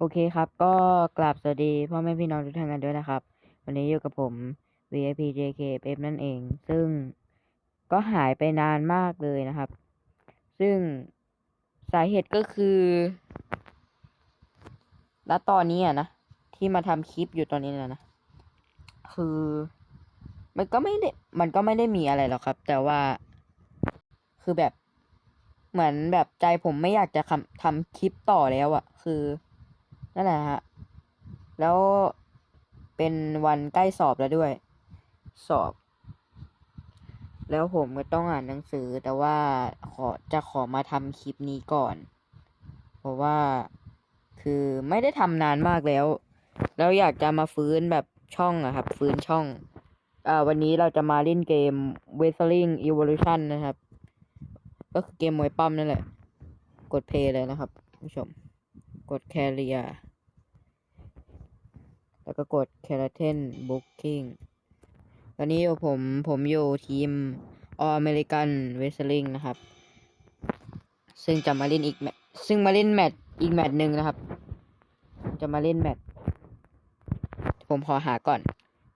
โอเคครับ ก็กราบสวัสดีพ่อแม่พี่น้องทุกท่านกันด้วยนะครับ วันนี้อยู่กับผม VIP JK f นั่นเอง ซึ่งก็หายไปนานมากเลยนะครับ ซึ่งสาเหตุก็คือณตอนนี้อะนะ ที่มาทำคลิปอยู่ตอนนี้นะนะ คือมันก็ไม่ได้มันก็ไม่ได้มีอะไรหรอกครับ แต่ว่าคือแบบเหมือนแบบใจผมไม่อยากจะทำทำคลิปต่อแล้วอะคือ นั่นแหละฮะ แล้วเป็นวันใกล้สอบแล้วด้วย สอบ แล้วผมก็ต้องอ่านหนังสือ แต่ว่าขอจะขอมาทำคลิปนี้ก่อน เพราะว่าคือไม่ได้ทำนานมากแล้ว แล้วอยากจะมาฟื้นแบบช่องอะครับ ฟื้นช่องอ่าวันนี้เราจะมาเล่นเกม w e s t l i n g Evolution นะครับ ก็คือเกมมวยปั้มนั่นแหละ กดเพลย์เลยนะครับผู้ชม กด Carrier แล้วก็กด k e r a t i n Booking ตอนนี้ผมผมอยู่ทีม All American Wrestling นะครับ ซึ่งจะมาเล่นอีกแมตซึ่งมาเล่นแมตช์อีกแมตช์หนึ่งนะครับ จะมาเล่นแมตช์ผมขอหาก่อน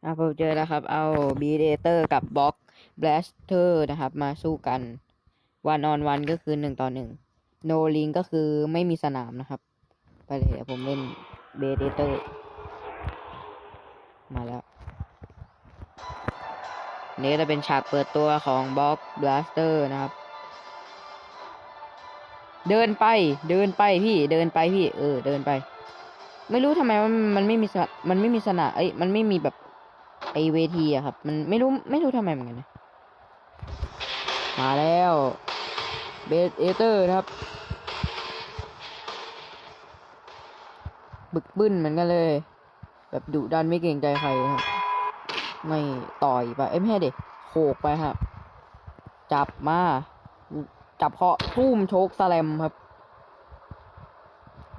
อะผมเจอแล้วครับ เอา b d a t o r กับ Box Blaster นะครับ มาสู้กัน one on one ก็คือหนึ่งต่อหนึ่ง no ring ก็คือไม่มีสนามนะครับ ไปเลยผมเล่น b d a t o r มาแล้ว นี่จะเป็นฉากเปิดตัวของ Box Blaster นะครับ เดินไปเดินไปพี่เดินไปพี่ เออ เดินไป ไม่รู้ทำไมมันมันไม่มีมันไม่มีสนามเอ้ยมันไม่มีแบบไอเวทีอะครับ มันไม่รู้ไม่รู้ทำไมเหมือนกันนะมาแล้วเบสเอเตอร์นะครับ บึกบึ้นเหมือนกันเลย แบบดุดันไม่เกรงใจใครครับ ไม่ต่อยไปเอ้ยไม่เด็กโขกไปครับ จับมา จับเคาะทุ่มโชกสแลมครับ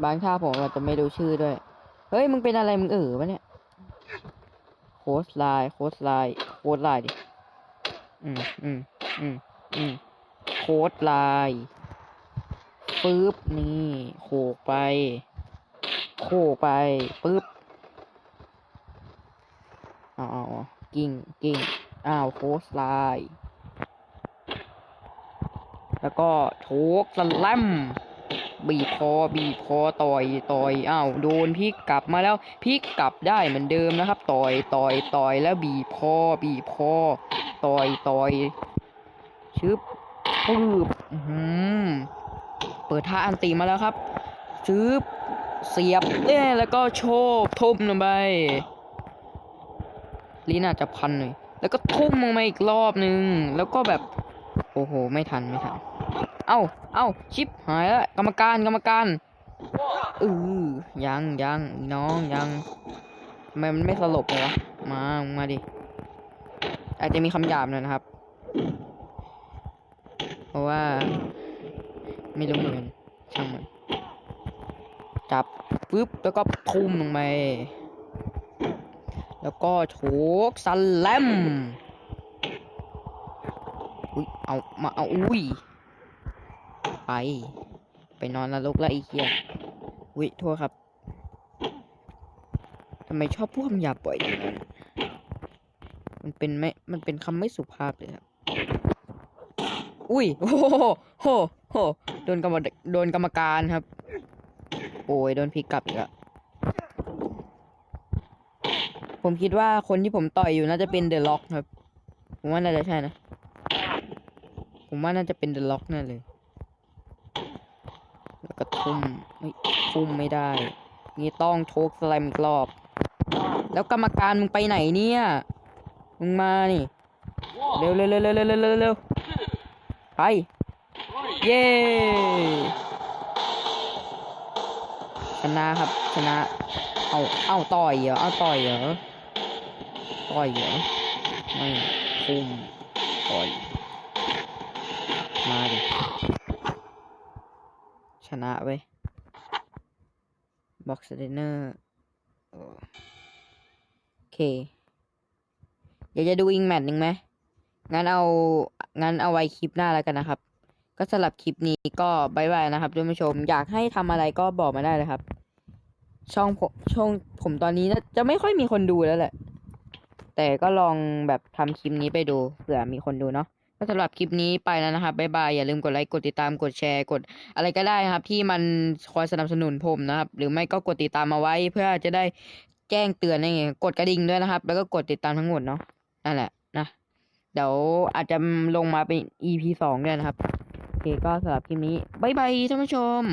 บางท่าผมอาจจะไม่ดูชื่อด้วย เฮ้ย มึงเป็นอะไรมึงเออวะเนี่ยโค้ชไลน์โค้ชไลน์โค้ชไลน์ดิ อืมอืมอืมอืมโค้ดไลน์ปึ๊บนี่โขกไป โขกไปปึ๊บ อาเอาเอากิ่งกิ่งอ้าวโค้ชไลน์แล้วก็โชกสแลมบีบคอบีบคอต่อยต่อยอ้าวโดนพลิกกลับมาแล้วพลิกกลับได้เหมือนเดิมนะครับ ต่อยต่อยต่อยแล้วบีบคอบีบคอต่อยต่อยชึบปืบอื้อหืมเปิดท่าอันตีมาแล้วครับชึบเสียบเนี่ยแล้วก็โชกทุ่มลงไป ลิ้นอาจะพันเลย แล้วก็ทุ่มลงมาอีกรอบนึง แล้วก็แบบ โอ้โห ไม่ทันไม่ทัน เอ้า เอ้า ชิปหายแล้วกรรมการกรรมการอือยังยังน้องยังทำไมมันไม่สลบเลยวะ มา มาดิ อาจจะมีคำหยาบหน่อยนะครับ เพราะว่า ไม่รู้เหมือนช่างมันจับปึ๊บ แล้วก็ทุ่มลงไป แล้วก็โชกสแลมอุ้ยเอามาเอาอุ้ยไป ไปนอนนรกแล้วไอ้เหี้ยอุ้ยโทษครับทำไมชอบพูดคำหยาบบ่อยอย่างนั้นมันเป็นไม่ มันเป็นคำไม่สุภาพเลยครับอุ้ยโอ้โหโหโหโดนกรรมโดนกรรมการครับ โอ้ยโดนพลิกกลับอีกแล้ว ผมคิดว่าคนที่ผมต่อยอยู่น่าจะเป็นเดอะล็อกครับ ผมว่าน่าจะใช่นะ ผมว่าน่าจะเป็นเดอะล็อกนั่นเลย แล้วก็ทุ่มไม่ทุ่มไม่ได้ นี่ต้องโชกสไลม์กรอบ แล้วกรรมการมึงไปไหนเนี่ย มึงมานี่ เร็วเร็วเร็วเร็วเร็วเร็วเร็วไป เย้ชนะครับชนะ เอา เอาต่อยเหรอ เอาต่อยเหรอ ต่อยเหรอไม่ทุ่มต่อย มาดิ ชนะเว้ยบ็อกซ์เดนเนอร์โอเค เดี๋ยวจะดูอีกแมตช์หนึ่งไหมงั้นเอางั้นเอาไว้คลิปหน้าแล้วกันนะครับ ก็สำหรับคลิปนี้ก็บายบายนะครับท่านผู้ชม อยากให้ทำอะไรก็บอกมาได้เลยครับ ช่องผมช่องผมตอนนี้นะจะไม่ค่อยมีคนดูแล้วแหละ แต่ก็ลองแบบทำคลิปนี้ไปดูเผื่อมีคนดูเนาะก็สำหรับคลิปนี้ไปแล้วนะครับบ๊ายบาย อย่าลืมกดไลค์ กดติดตาม กดแชร์ กดอะไรก็ได้นะครับ ที่มันคอยสนับสนุนผมนะครับ หรือไม่ก็กดติดตามมาไว้เพื่อจะได้แจ้งเตือนยังไงกดกระดิ่งด้วยนะครับ แล้วก็กดติดตามทั้งหมดเนาะ นั่นแหละนะ เดี๋ยวอาจจะลงมาเป็น EP สองด้วยนะครับ โอเค ก็สำหรับคลิปนี้บ๊ายบายท่านผู้ชม